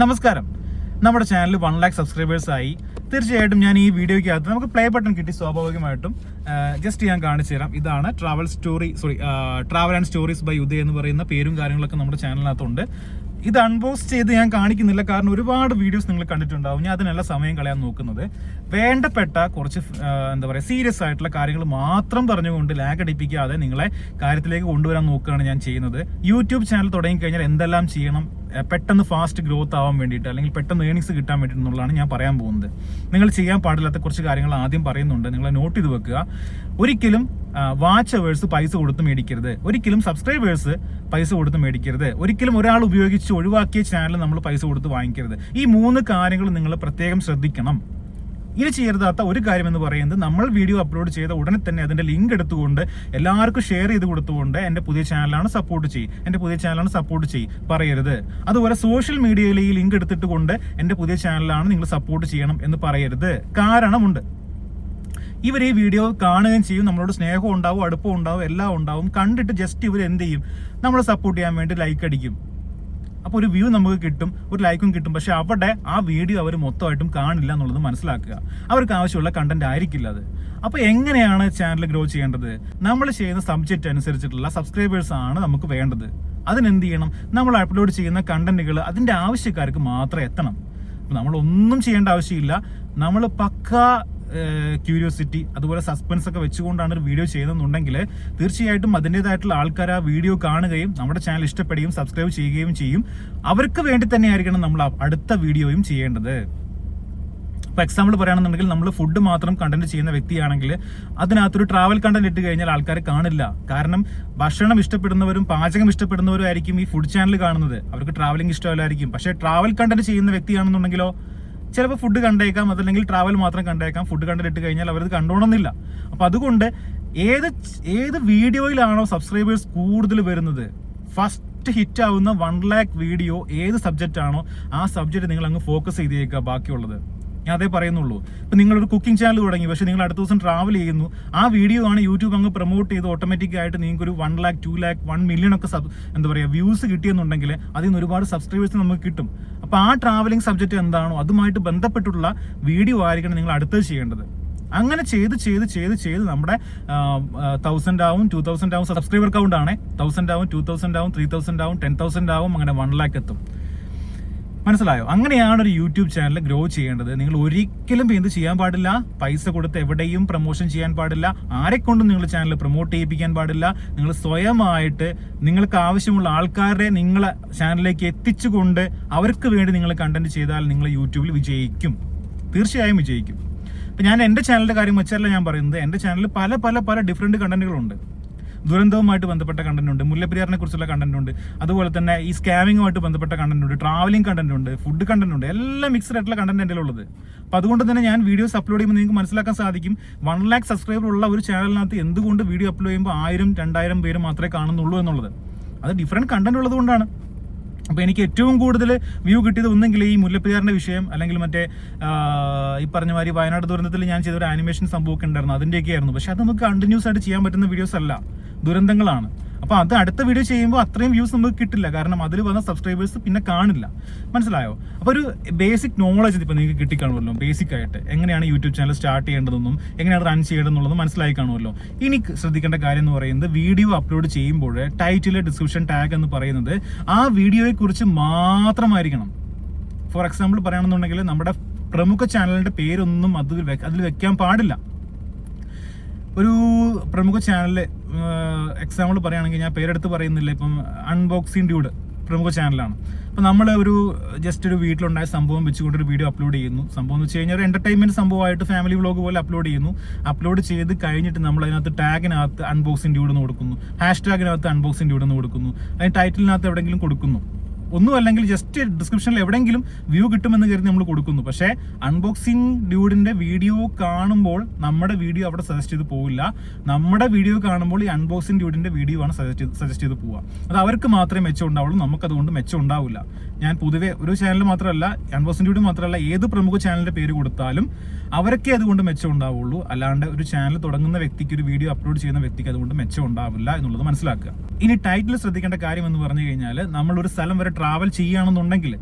നമസ്കാരം. നമ്മുടെ channel one lakh subscribers ആയി. തീർച്ചയായിട്ടും ഞാൻ ഈ വീഡിയോയ്ക്കകത്ത് നമുക്ക് പ്ലേ ബട്ടൺ കിട്ടി സ്വാഭാവികമായിട്ടും ജസ്റ്റ് ഞാൻ കാണിച്ചു തരാം. ഇതാണ് travel story sorry travel and stories by Udaya എന്ന് പറയുന്ന പേരും കാര്യങ്ങളൊക്കെ നമ്മുടെ ചാനലിനകത്തുണ്ട്. ഇത് അൺബോക്സ് ചെയ്ത് ഞാൻ കാണിക്കുന്നില്ല. കാരണം ഒരുപാട് വീഡിയോസ് നിങ്ങൾ കണ്ടിട്ടുണ്ടാവും. ഞാൻ അതിനെല്ലാം സമയം കളയാൻ നോക്കുന്നത്. വേണ്ടപ്പെട്ട കുറച്ച് എന്താ പറയുക സീരിയസ് ആയിട്ടുള്ള കാര്യങ്ങൾ മാത്രം പറഞ്ഞുകൊണ്ട് ലാഗ് അടിപ്പിക്കാതെ നിങ്ങളെ കാര്യത്തിലേക്ക് കൊണ്ടുവരാൻ നോക്കുകയാണ് ഞാൻ ചെയ്യുന്നത്. യൂട്യൂബ് ചാനൽ തുടങ്ങിക്കഴിഞ്ഞാൽ എന്തെല്ലാം ചെയ്യണം? പെട്ടെന്ന് ഫാസ്റ്റ് ഗ്രോത്ത് ആവാൻ വേണ്ടിയിട്ട് അല്ലെങ്കിൽ പെട്ടെന്ന് ഏണിങ്സ് കിട്ടാൻ വേണ്ടിയിട്ട് എന്നുള്ളതാണ് ഞാൻ പറയാൻ പോകുന്നത്. നിങ്ങൾ ചെയ്യാൻ പാടില്ലാത്ത കുറച്ച് കാര്യങ്ങൾ ആദ്യം പറയുന്നുണ്ട്. നിങ്ങൾ നോട്ട് ചെയ്ത് വെക്കുക. ഒരിക്കലും വാച്ച് അവേഴ്സ് പൈസ കൊടുത്ത് മേടിക്കരുത്. ഒരിക്കലും സബ്സ്ക്രൈബേഴ്സ് പൈസ കൊടുത്ത് മേടിക്കരുത്. ഒരിക്കലും ഒരാൾ ഉപയോഗിച്ച് ഒഴിവാക്കിയ ചാനൽ നമ്മൾ പൈസ കൊടുത്ത് വാങ്ങിക്കരുത്. ഈ മൂന്ന് കാര്യങ്ങൾ നിങ്ങൾ പ്രത്യേകം ശ്രദ്ധിക്കണം. ഇനി ചെയ്യരുതാത്ത ഒരു കാര്യം എന്ന് പറയുന്നത് നമ്മൾ വീഡിയോ അപ്ലോഡ് ചെയ്ത ഉടനെ തന്നെ അതിന്റെ ലിങ്ക് എടുത്തുകൊണ്ട് എല്ലാവർക്കും ഷെയർ ചെയ്ത് കൊടുത്തുകൊണ്ട് എന്റെ പുതിയ ചാനലാണ് സപ്പോർട്ട് ചെയ്യും. എന്റെ പുതിയ ചാനലാണ് സപ്പോർട്ട് ചെയ്യും. പറയരുത്. അതുപോലെ സോഷ്യൽ മീഡിയയിൽ ഈ ലിങ്ക് എടുത്തിട്ട് കൊണ്ട് എന്റെ പുതിയ ചാനലാണ് നിങ്ങൾ സപ്പോർട്ട് ചെയ്യണം എന്ന് പറയരുത്. കാരണമുണ്ട്. ഇവർ ഈ വീഡിയോ കാണുകയും ചെയ്യും. നമ്മളോട് സ്നേഹം ഉണ്ടാവും അടുപ്പം ഉണ്ടാവും എല്ലാം ഉണ്ടാവും. കണ്ടിട്ട് ജസ്റ്റ് ഇവർ എന്ത് ചെയ്യും? നമ്മളെ സപ്പോർട്ട് ചെയ്യാൻ വേണ്ടി ലൈക്ക് അടിക്കും. അപ്പോൾ ഒരു വ്യൂ നമുക്ക് കിട്ടും ഒരു ലൈക്കും കിട്ടും. പക്ഷെ അവിടെ ആ വീഡിയോ അവർ മൊത്തമായിട്ടും കാണില്ല എന്നുള്ളത് മനസ്സിലാക്കുക. അവർക്ക് ആവശ്യമുള്ള കണ്ടന്റ് ആയിരിക്കില്ല അത്. അപ്പോൾ എങ്ങനെയാണ് ചാനൽ ഗ്രോ ചെയ്യേണ്ടത്? നമ്മൾ ചെയ്യുന്ന സബ്ജക്റ്റ് അനുസരിച്ചിട്ടുള്ള സബ്സ്ക്രൈബേഴ്സ് ആണ് നമുക്ക് വേണ്ടത്. അതിനെന്ത് ചെയ്യണം? നമ്മൾ അപ്ലോഡ് ചെയ്യുന്ന കണ്ടന്റുകൾ അതിന്റെ ആവശ്യക്കാർക്ക് മാത്രം എത്തണം. നമ്മൾ ഒന്നും ചെയ്യേണ്ട ആവശ്യമില്ല. നമ്മൾ പക്ക ക്യൂരിയോസിറ്റി അതുപോലെ സസ്പെൻസ് ഒക്കെ വെച്ചുകൊണ്ടാണ് ഒരു വീഡിയോ ചെയ്യുന്നുണ്ടെങ്കിൽ തീർച്ചയായിട്ടും അതിന്റെതായിട്ടുള്ള ആൾക്കാർ ആ വീഡിയോ കാണുകയും നമ്മുടെ ചാനൽ ഇഷ്ടപ്പെടുകയും സബ്സ്ക്രൈബ് ചെയ്യുകയും ചെയ്യും. അവർക്ക് വേണ്ടി തന്നെയായിരിക്കണം നമ്മൾ അടുത്ത വീഡിയോയും ചെയ്യേണ്ടത്. ഇപ്പോൾ എക്സാമ്പിൾ പറയുകയാണെന്നുണ്ടെങ്കിൽ നമ്മൾ ഫുഡ് മാത്രം കണ്ടന്റ് ചെയ്യുന്ന വ്യക്തിയാണെങ്കിൽ അതിനകത്തൊരു ട്രാവൽ കണ്ടന്റ് ഇട്ട് കഴിഞ്ഞാൽ ആൾക്കാർ കാണില്ല. കാരണം ഭക്ഷണം ഇഷ്ടപ്പെടുന്നവരും പാചകം ഇഷ്ടപ്പെടുന്നവരും ആയിരിക്കും ഈ ഫുഡ് ചാനൽ കാണുന്നത്. അവർക്ക് ട്രാവലിംഗ് ഇഷ്ടമല്ലായിരിക്കും. പക്ഷേ ട്രാവൽ കണ്ടന്റ് ചെയ്യുന്ന വ്യക്തിയാണെന്നുണ്ടെങ്കിലോ ചിലപ്പോൾ ഫുഡ് കണ്ടേക്കാം അതല്ലെങ്കിൽ ട്രാവൽ മാത്രം കണ്ടേക്കാം. ഫുഡ് കണ്ടിട്ട് കഴിഞ്ഞാൽ അവരത് കണ്ടോണമെന്നില്ല അപ്പോൾ അതുകൊണ്ട് ഏത് ഏത് വീഡിയോയിലാണോ സബ്സ്ക്രൈബേഴ്സ് കൂടുതൽ വരുന്നത് ഫസ്റ്റ് ഹിറ്റ് ആവുന്ന വൺ ലാക്ക് വീഡിയോ ഏത് സബ്ജക്റ്റ് ആണോ ആ സബ്ജക്റ്റ് നിങ്ങൾ അങ്ങ് ഫോക്കസ് ചെയ്തേക്കുക ബാക്കിയുള്ളത്. ഞാൻ അതേ പറയുന്നുള്ളൂ. ഇപ്പൊ നിങ്ങളൊരു കുക്കിംഗ് ചാനൽ തുടങ്ങി പക്ഷേ നിങ്ങൾ അടുത്ത ദിവസം ട്രാവൽ ചെയ്യുന്നു. ആ വീഡിയോ ആണ് യൂട്യൂബ് അങ്ങ് പ്രൊമോട്ട് ചെയ്ത് ഓട്ടോമാറ്റിക് ആയിട്ട് നിങ്ങൾക്ക് ഒരു one lakh two lakh one million ഒക്കെ സബ് എന്താ പറയുക വ്യൂസ് കിട്ടിയെന്നുണ്ടെങ്കിൽ അതിൽ നിന്ന് ഒരുപാട് സബ്സ്ക്രൈബേഴ്സ് നമുക്ക് കിട്ടും. അപ്പോൾ ആ ട്രാവലിംഗ് സബ്ജക്റ്റ് എന്താണോ അതുമായിട്ട് ബന്ധപ്പെട്ടിട്ടുള്ള വീഡിയോ ആയിരിക്കണം നിങ്ങൾ അടുത്തത് ചെയ്യേണ്ടത്. അങ്ങനെ ചെയ്ത് ചെയ്ത് ചെയ്ത് ചെയ്ത് നമ്മുടെ തൗസൻഡ് ആവും ടു തൗസൻഡ് ആവും സബ്സ്ക്രൈബർ കൗണ്ട് ആണ്. തൗസൻഡ് ആവും ടു തൗസൻഡ് ആവും ത്രീ തൗസൻഡ് ആവും ടെൻ തൗസൻഡ് ആവും അങ്ങനെ വൺ ലാക്ക് എത്തും. മനസ്സിലായോ? അങ്ങനെയാണ് ഒരു യൂട്യൂബ് ചാനൽ ഗ്രോ ചെയ്യേണ്ടത്. നിങ്ങൾ ഒരിക്കലും എന്ത് ചെയ്യാൻ പാടില്ല? പൈസ കൊടുത്ത് എവിടെയും പ്രൊമോഷൻ ചെയ്യാൻ പാടില്ല. ആരെ കൊണ്ടും നിങ്ങൾ ചാനൽ പ്രൊമോട്ട് ചെയ്യിപ്പിക്കാൻ പാടില്ല. നിങ്ങൾ സ്വയമായിട്ട് നിങ്ങൾക്ക് ആവശ്യമുള്ള ആൾക്കാരെ നിങ്ങളെ ചാനലിലേക്ക് എത്തിച്ചുകൊണ്ട് അവർക്ക് വേണ്ടി നിങ്ങൾ കണ്ടന്റ് ചെയ്താൽ നിങ്ങൾ യൂട്യൂബിൽ വിജയിക്കും. തീർച്ചയായും വിജയിക്കും. ഇപ്പം ഞാൻ എന്റെ ചാനലിന്റെ കാര്യം വെച്ചല്ല ഞാൻ പറയുന്നത്. എന്റെ ചാനലിൽ പല പല പല ഡിഫറെന്റ് കണ്ടന്റുകളുണ്ട് ദുരന്തവുമായിട്ട് ബന്ധപ്പെട്ട കണ്ടന്റ് ഉണ്ട്. മുല്ലപ്പെരിയാറിനെ കുറിച്ചുള്ള കണ്ടന്റ് ഉണ്ട്. അതുപോലെ തന്നെ ഈ സ്കാമിങ്ങുമായിട്ട് ബന്ധപ്പെട്ട കണ്ടന്റ് ഉണ്ട്. ട്രാവലിംഗ് കണ്ടന്റ് ഉണ്ട്. ഫുഡ് കണ്ടന്റ് ഉണ്ട്. എല്ലാം മിക്സ്ഡ് ആയിട്ടുള്ള കണ്ടന്റ് എന്റെ ഉള്ളത് അപ്പോൾ അതുകൊണ്ട് തന്നെ ഞാൻ വീഡിയോസ് അപ്ലോഡ് ചെയ്യുമ്പോൾ നിങ്ങൾക്ക് മനസ്സിലാക്കാൻ സാധിക്കും. വൺ ലാക്ക് സബ്സ്ക്രൈബർ ഉള്ള ഒരു ചാനലിനകത്ത് എന്തുകൊണ്ട് വീഡിയോ അപ്ലോഡ് ചെയ്യുമ്പോൾ ആയിരം രണ്ടായിരം പേര് മാത്രമേ കാണുന്നുള്ളൂ എന്നുള്ളത്. അത് ഡിഫറെന്റ് കണ്ടന്റ് ഉള്ളത് കൊണ്ടാണ് അപ്പോൾ എനിക്ക് ഏറ്റവും കൂടുതൽ വ്യൂ കിട്ടിയത് ഒന്നെങ്കിൽ ഈ മുല്ലപ്പെരിയാറിന്റെ വിഷയം അല്ലെങ്കിൽ മറ്റേ ഈ പറഞ്ഞ മാതിരി വയനാട് ദുരന്തത്തിൽ ഞാൻ ചെയ്ത ഒരു ആനിമേഷൻ സംഭവമൊക്കെ ഉണ്ടായിരുന്നു. അതിന്റെയൊക്കെ ആയിരുന്നു പക്ഷേ അത് നമുക്ക് കണ്ടിന്യൂസ് ആയിട്ട് ചെയ്യാൻ പറ്റുന്ന വീഡിയോസ് അല്ല. ദുരന്തങ്ങളാണ്. അപ്പോൾ അത് അടുത്ത വീഡിയോ ചെയ്യുമ്പോൾ അത്രയും വ്യൂസ് നമുക്ക് കിട്ടില്ല. കാരണം അതിൽ വന്ന സബ്സ്ക്രൈബേഴ്സ് പിന്നെ കാണില്ല. മനസ്സിലായോ? അപ്പോൾ ഒരു ബേസിക് നോളജ് ഇപ്പോൾ നിങ്ങൾക്ക് കിട്ടിക്കാണുമല്ലോ ബേസിക് ആയിട്ട്. എങ്ങനെയാണ് യൂട്യൂബ് ചാനൽ സ്റ്റാർട്ട് ചെയ്യേണ്ടതെന്നും എങ്ങനെയാണ് റൺ ചെയ്യേണ്ടതെന്നുള്ളത് മനസ്സിലായി കാണുമല്ലോ. ഇനി ശ്രദ്ധിക്കേണ്ട കാര്യം എന്ന് പറയുന്നത് വീഡിയോ അപ്ലോഡ് ചെയ്യുമ്പോൾ ടൈറ്റിൽ ഡിസ്ക്രിപ്ഷൻ ടാഗ് എന്ന് പറയുന്നത് ആ വീഡിയോയെ കുറിച്ച് മാത്രമായിരിക്കണം. ഫോർ എക്സാമ്പിൾ പറയുകയാണെന്നുണ്ടെങ്കിൽ നമ്മുടെ പ്രമുഖ ചാനലിന്റെ പേരൊന്നും അതിൽ അതിൽ വെക്കാൻ പാടില്ല. ഒരു പ്രമുഖ ചാനലിൽ എക്സാമ്പിൾ പറയുകയാണെങ്കിൽ ഞാൻ പേരെടുത്ത് പറയുന്നില്ല. ഇപ്പം അൺബോക്സിംഗ് ഡ്യൂഡ് പ്രമുഖ ചാനലാണ് അപ്പം നമ്മൾ ഒരു ജസ്റ്റ് ഒരു വീട്ടിലുണ്ടായ സംഭവം വെച്ചുകൊണ്ട് ഒരു വീഡിയോ അപ്ലോഡ് ചെയ്യുന്നു. സംഭവം എന്ന് വെച്ച് കഴിഞ്ഞാൽ ഒരു എന്റർടൈൻമെന്റ് സംഭവമായിട്ട് ഫാമിലി വ്ലോഗ് പോലെ അപ്ലോഡ് ചെയ്യുന്നു. അപ്ലോഡ് ചെയ്ത് കഴിഞ്ഞിട്ട് നമ്മൾ അതിനകത്ത് ടാഗിനകത്ത് അൺബോക്സിംഗ് ഡ്യൂഡ് എന്ന് കൊടുക്കുന്നു. ഹാഷ് ടാഗിനകത്ത് അൺബോക്സിംഗ് ഡ്യൂഡ് എന്ന് കൊടുക്കുന്നു. അതിന് ടൈറ്റിലിനകത്ത് എവിടെയെങ്കിലും കൊടുക്കുന്നു. ഒന്നും അല്ലെങ്കിൽ ജസ്റ്റ് ഡിസ്ക്രിപ്ഷനിൽ എവിടെയെങ്കിലും വ്യൂ കിട്ടുമെന്ന് കരുതി നമ്മൾ കൊടുക്കുന്നു. പക്ഷേ അൺബോക്സിംഗ് ഡ്യൂഡിന്റെ വീഡിയോ കാണുമ്പോൾ നമ്മുടെ വീഡിയോ അവിടെ സജസ്റ്റ് ചെയ്ത് പോവില്ല. നമ്മുടെ വീഡിയോ കാണുമ്പോൾ ഈ അൺബോക്സിംഗ് ഡ്യൂഡിന്റെ വീഡിയോ ആണ് സജസ്റ്റ് സജസ്റ്റ് ചെയ്ത് പോവുക. അത് അവർക്ക് മാത്രമേ മെച്ചം ഉണ്ടാവുള്ളൂ നമുക്ക് അതുകൊണ്ട് മെച്ചം ഉണ്ടാവില്ല ഞാൻ പൊതുവെ ഒരു ചാനൽ മാത്രമല്ല അൺബോക്സിംഗ് ഡ്യൂഡി മാത്രമല്ല ഏത് പ്രമുഖ ചാനലിന്റെ പേര് കൊടുത്താലും അവരൊക്കെ അതുകൊണ്ട് മെച്ചം ഉണ്ടാവുള്ളൂ. അല്ലാണ്ട് ഒരു ചാനൽ തുടങ്ങുന്ന വ്യക്തിക്ക് ഒരു വീഡിയോ അപ്ലോഡ് ചെയ്യുന്ന വ്യക്തിക്ക് അതുകൊണ്ട് മെച്ചം ഉണ്ടാവില്ല എന്നുള്ളത് മനസ്സിലാക്കുക. ഇനി ടൈറ്റിൽ ശ്രദ്ധിക്കേണ്ട കാര്യം എന്ന് പറഞ്ഞു കഴിഞ്ഞാൽ നമ്മൾ ഒരു സ്ഥലം വരെ ട്രാവൽ ചെയ്യുകയാണെന്നുണ്ടെങ്കിൽ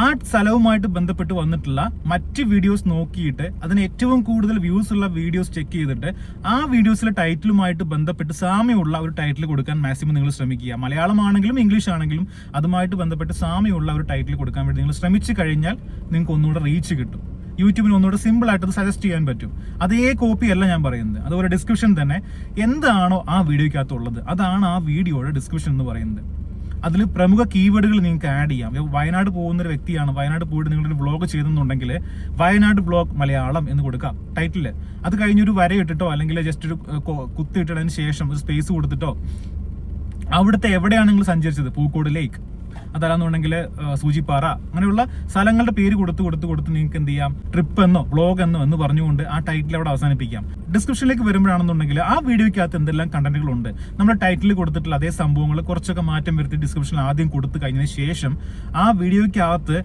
ആ സ്ഥലവുമായിട്ട് ബന്ധപ്പെട്ട് വന്നിട്ടുള്ള മറ്റ് വീഡിയോസ് നോക്കിയിട്ട് അതിന് ഏറ്റവും കൂടുതൽ വ്യൂസ് ഉള്ള വീഡിയോസ് ചെക്ക് ചെയ്തിട്ട് ആ വീഡിയോസിലെ ടൈറ്റിലുമായിട്ട് ബന്ധപ്പെട്ട് സാമ്യമുള്ള ഒരു ടൈറ്റിൽ കൊടുക്കാൻ മാക്സിമം നിങ്ങൾ ശ്രമിക്കുക. മലയാളമാണെങ്കിലും ഇംഗ്ലീഷ് ആണെങ്കിലും അതുമായിട്ട് ബന്ധപ്പെട്ട് സാമ്യമുള്ള ഒരു ടൈറ്റിൽ കൊടുക്കാൻ വേണ്ടി നിങ്ങൾ ശ്രമിച്ചു കഴിഞ്ഞാൽ നിങ്ങൾക്ക് ഒന്നുകൂടെ റീച്ച് കിട്ടും. യൂട്യൂബിന് ഒന്നുകൂടെ സിമ്പിൾ ആയിട്ട് അത് സജസ്റ്റ് ചെയ്യാൻ പറ്റും. അതേ കോപ്പി അല്ല ഞാൻ പറയുന്നത്. അതുപോലെ ഡിസ്ക്രിപ്ഷൻ തന്നെ എന്താണോ ആ വീഡിയോയ്ക്കകത്തുള്ളത്. അതാണ് ആ വീഡിയോയുടെ ഡിസ്ക്രിപ്ഷൻ എന്ന് പറയുന്നത്. അതിൽ പ്രമുഖ കീവേഡുകൾ നിങ്ങൾക്ക് ആഡ് ചെയ്യാം. വയനാട് പോകുന്ന ഒരു വ്യക്തിയാണ്. വയനാട് പോയിട്ട് നിങ്ങളൊരു ബ്ലോഗ് ചെയ്തെന്നുണ്ടെങ്കിൽ വയനാട് ബ്ലോഗ് മലയാളം എന്ന് കൊടുക്കാം ടൈറ്റിൽ അത് കഴിഞ്ഞൊരു വര ഇട്ടിട്ടോ അല്ലെങ്കിൽ ജസ്റ്റ് ഒരു കുത്തിയിട്ടതിന് ശേഷം ഒരു സ്പേസ് കൊടുത്തിട്ടോ അവിടുത്തെ എവിടെയാണ് നിങ്ങൾ സഞ്ചരിച്ചത്? പൂക്കോട് ലേക്ക് അതല്ലാന്നുണ്ടെങ്കിൽ സൂചിപ്പാറ അങ്ങനെയുള്ള സ്ഥലങ്ങളുടെ പേര് കൊടുത്ത് കൊടുത്ത് കൊടുത്ത് നിങ്ങൾക്ക് എന്ത് ചെയ്യാം? ട്രിപ്പ് എന്നോ ബ്ലോഗ് എന്നോ എന്ന് പറഞ്ഞുകൊണ്ട് ആ ടൈറ്റിൽ അവിടെ അവസാനിപ്പിക്കാം. ഡിസ്ക്രിപ്ഷനിലേക്ക് വരുമ്പോഴാണെന്നുണ്ടെങ്കിൽ ആ വീഡിയോയ്ക്കകത്ത് എന്തെല്ലാം കണ്ടന്റുകളുണ്ട് നമ്മുടെ ടൈറ്റിൽ കൊടുത്തിട്ടുള്ള അതേ സംഭവങ്ങൾ കുറച്ചൊക്കെ മാറ്റം വരുത്തി ഡിസ്ക്രിപ്ഷനിൽ ആദ്യം കൊടുത്തു കഴിഞ്ഞതിന് ശേഷം ആ വീഡിയോയ്ക്കകത്ത്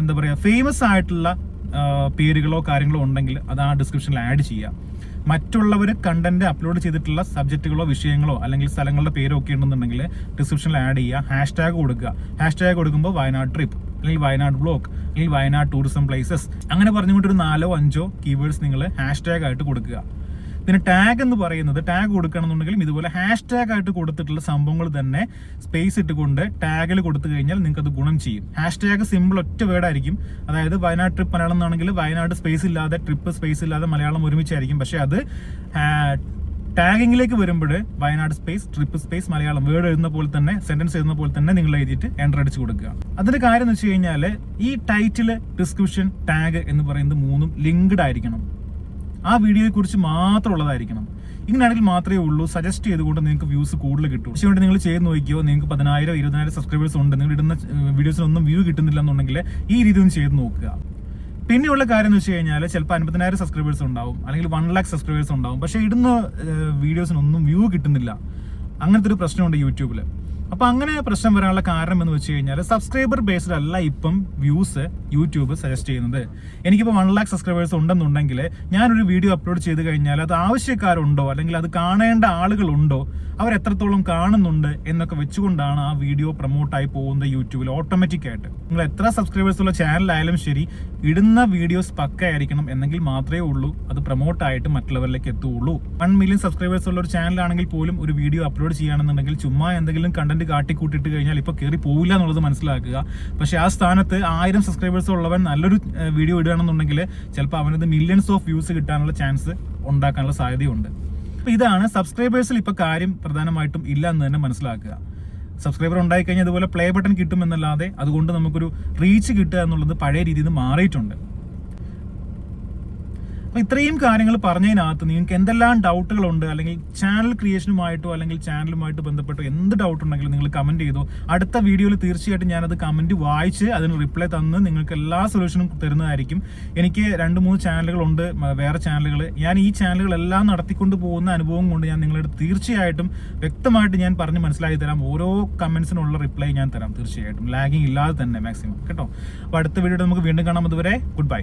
എന്താ പറയുക ഫേമസ് ആയിട്ടുള്ള പേരുകളോ കാര്യങ്ങളോ ഉണ്ടെങ്കിൽ അത് ആ ഡിസ്ക്രിപ്ഷനിൽ ആഡ് ചെയ്യാം. മറ്റുള്ളവർ കണ്ടന്റ് അപ്ലോഡ് ചെയ്തിട്ടുള്ള സബ്ജക്റ്റുകളോ വിഷയങ്ങളോ അല്ലെങ്കിൽ സ്ഥലങ്ങളുടെ പേരോ ഒക്കെ ഉണ്ടെന്നുണ്ടെങ്കിൽ ഡിസ്ക്രിപ്ഷനിൽ ആഡ് ചെയ്യുക ഹാഷ്ടാഗ് കൊടുക്കുക. ഹാഷ്ടാഗ് കൊടുക്കുമ്പോൾ വയനാട് ട്രിപ്പ് അല്ലെങ്കിൽ വയനാട് ബ്ലോക്ക് അല്ലെങ്കിൽ വയനാട് ടൂറിസം പ്ലേസസ് അങ്ങനെ പറഞ്ഞുകൊണ്ട് ഒരു നാലോ അഞ്ചോ കീവേഡ്സ് നിങ്ങൾ ഹാഷ്ടാഗ് ആയിട്ട് കൊടുക്കുക. പിന്നെ ടാഗ് എന്ന് പറയുന്നത് ടാഗ് കൊടുക്കണമെന്നുണ്ടെങ്കിലും ഇതുപോലെ ഹാഷ് ടാഗ് ആയിട്ട് കൊടുത്തിട്ടുള്ള സംഭവങ്ങൾ തന്നെ സ്പേസ് ഇട്ടുകൊണ്ട് ടാഗിൽ കൊടുത്തു കഴിഞ്ഞാൽ നിങ്ങൾക്ക് അത് ഗുണം ചെയ്യും. ഹാഷ് ടാഗ് സിമ്പിൾ ഒറ്റ വേർഡായിരിക്കും അതായത് വയനാട് ട്രിപ്പ് മലയാളം എന്നാണെങ്കിൽ വയനാട് സ്പേസ് ഇല്ലാതെ ട്രിപ്പ് സ്പേസ് ഇല്ലാതെ മലയാളം ഒരുമിച്ചായിരിക്കും. പക്ഷെ അത് ടാഗിങ്ങിലേക്ക് വരുമ്പോൾ Wayanad space trip space Malayalam word എഴുതുന്ന പോലെ തന്നെ സെന്റൻസ് എഴുതുന്ന പോലെ തന്നെ നിങ്ങൾ എഴുതിയിട്ട് എന്റർ അടിച്ച് കൊടുക്കുക. അതിന്റെ കാര്യം എന്ന് വെച്ച് കഴിഞ്ഞാൽ ഈ ടൈറ്റിൽ ഡിസ്ക്രിപ്ഷൻ ടാഗ് എന്ന് പറയുന്നത് മൂന്നും ലിങ്ക്ഡ് ആയിരിക്കണം. ആ വീഡിയോയെ കുറിച്ച് മാത്രമുള്ളതായിരിക്കണം. ഇങ്ങനെയാണെങ്കിൽ മാത്രമേ ഉള്ളൂ. സജസ്റ്റ് ചെയ്തുകൊണ്ട് നിങ്ങൾക്ക് വ്യൂസ് കൂടുതൽ കിട്ടും. പക്ഷേ നിങ്ങൾ ചെയ്ത് നോക്കിയോ നിങ്ങൾക്ക് പതിനായിരം ഇരുപതിനായിരം സബ്സ്ക്രൈബേഴ്സ് ഉണ്ട്. നിങ്ങൾ ഇടുന്ന വീഡിയോസിനൊന്നും വ്യൂ കിട്ടുന്നില്ല എന്നുണ്ടെങ്കിൽ ഈ രീതി ഒന്ന് ചെയ്ത് നോക്കുക. പിന്നെയുള്ള കാര്യം എന്ന് വെച്ച് കഴിഞ്ഞാൽ ചിലപ്പോൾ അൻപതിനായിരം സബ്സ്ക്രൈബേഴ്സ് ഉണ്ടാവും. അല്ലെങ്കിൽ വൺ ലാക്ക് സബ്സ്ക്രൈബേഴ്സ് ഉണ്ടാവും. പക്ഷേ ഇടുന്ന വീഡിയോസിനൊന്നും വ്യൂ കിട്ടുന്നില്ല. അങ്ങനത്തെ ഒരു പ്രശ്നമുണ്ട് യൂട്യൂബിൽ അപ്പൊ അങ്ങനെ പ്രശ്നം വരാനുള്ള കാരണം എന്ന് വെച്ച് കഴിഞ്ഞാൽ സബ്സ്ക്രൈബർ ബേസ്ഡ് അല്ല ഇപ്പം വ്യൂസ് യൂട്യൂബ് സജസ്റ്റ് ചെയ്യുന്നത്. എനിക്കിപ്പോൾ വൺ ലാക്ക് സബ്സ്ക്രൈബേഴ്സ് ഉണ്ടെന്നുണ്ടെങ്കിൽ ഞാനൊരു വീഡിയോ അപ്ലോഡ് ചെയ്ത് കഴിഞ്ഞാൽ അത് ആവശ്യക്കാരുണ്ടോ? അല്ലെങ്കിൽ അത് കാണേണ്ട ആളുകളുണ്ടോ? അവർ എത്രത്തോളം കാണുന്നുണ്ട് എന്നൊക്കെ വെച്ചുകൊണ്ടാണ് ആ വീഡിയോ പ്രൊമോട്ടായി പോകുന്നത് യൂട്യൂബിൽ ഓട്ടോമാറ്റിക് ആയിട്ട്. നിങ്ങൾ എത്ര സബ്സ്ക്രൈബേഴ്സ് ഉള്ള ചാനലായാലും ശരി ഇടുന്ന വീഡിയോസ് പക്കയായിരിക്കണം എന്നെങ്കിൽ മാത്രമേ ഉള്ളൂ. അത് പ്രൊമോട്ടായിട്ട് മറ്റുള്ളവരിലേക്ക് എത്തുകയുള്ളൂ. വൺ മില്യൺ സബ്സ്ക്രൈബേഴ്സ് ഉള്ള ഒരു ചാനലാണെങ്കിൽ പോലും ഒരു വീഡിയോ അപ്ലോഡ് ചെയ്യുകയാണെന്നുണ്ടെങ്കിൽ ചുമ്മാ എന്തെങ്കിലും കണ്ടന്റ് കാട്ടിക്കൂട്ടിട്ട് കഴിഞ്ഞാൽ ഇപ്പോൾ കയറി പോവില്ല എന്നുള്ളത് മനസ്സിലാക്കുക. പക്ഷേ ആ സ്ഥാനത്ത് ആയിരം സബ്സ്ക്രൈബേഴ്സ് ഉള്ളവൻ നല്ലൊരു വീഡിയോ ഇടുകയാണെന്നുണ്ടെങ്കിൽ ചിലപ്പോൾ അവനത് മില്യൺസ് ഓഫ് വ്യൂസ് കിട്ടാനുള്ള ചാൻസ് ഉണ്ടാക്കാനുള്ള സാധ്യതയുണ്ട്. അപ്പോൾ ഇതാണ് സബ്സ്ക്രൈബേഴ്സിൽ ഇപ്പോൾ കാര്യം പ്രധാനമായിട്ടും ഇല്ല എന്ന് തന്നെ മനസ്സിലാക്കുക. സബ്സ്ക്രൈബർ ഉണ്ടായിക്കഴിഞ്ഞാൽ അതുപോലെ പ്ലേ ബട്ടൺ കിട്ടുമെന്നല്ലാതെ അതുകൊണ്ട് നമുക്കൊരു റീച്ച് കിട്ടുക എന്നുള്ളത് പഴയ രീതിയിൽ നിന്ന് മാറിയിട്ടുണ്ട്. അപ്പൊ ഇത്രയും കാര്യങ്ങൾ പറഞ്ഞതിനകത്ത് നിങ്ങൾക്ക് എന്തെല്ലാം ഡൗട്ടുകളുണ്ട് അല്ലെങ്കിൽ ചാനൽ ക്രിയേഷനുമായിട്ടോ അല്ലെങ്കിൽ ചാനലുമായിട്ട് ബന്ധപ്പെട്ടോ എന്ത് ഡൗട്ട് ഉണ്ടെങ്കിലും നിങ്ങൾ കമന്റ് ചെയ്തോ. അടുത്ത വീഡിയോയിൽ തീർച്ചയായിട്ടും ഞാനത് കമന്റ് വായിച്ച് അതിന് റിപ്ലൈ തന്ന് നിങ്ങൾക്ക് എല്ലാ സൊല്യൂഷനും തരുന്നതായിരിക്കും. എനിക്ക് രണ്ട് മൂന്ന് ചാനലുകളുണ്ട് വേറെ ചാനലുകൾ ഞാൻ ഈ ചാനലുകളെല്ലാം നടത്തിക്കൊണ്ട് പോകുന്ന അനുഭവം കൊണ്ട് ഞാൻ നിങ്ങളുടെ തീർച്ചയായിട്ടും വ്യക്തമായിട്ട് ഞാൻ പറഞ്ഞ് മനസ്സിലാക്കി തരാം. ഓരോ കമന്റ്സിനുള്ള റിപ്ലൈ ഞാൻ തരാം തീർച്ചയായിട്ടും. ലാഗിങ് ഇല്ലാതെ തന്നെ മാക്സിമം കേട്ടോ? അപ്പോൾ അടുത്ത വീഡിയോ നമുക്ക് വീണ്ടും കാണാം. അതുവരെ ഗുഡ് ബൈ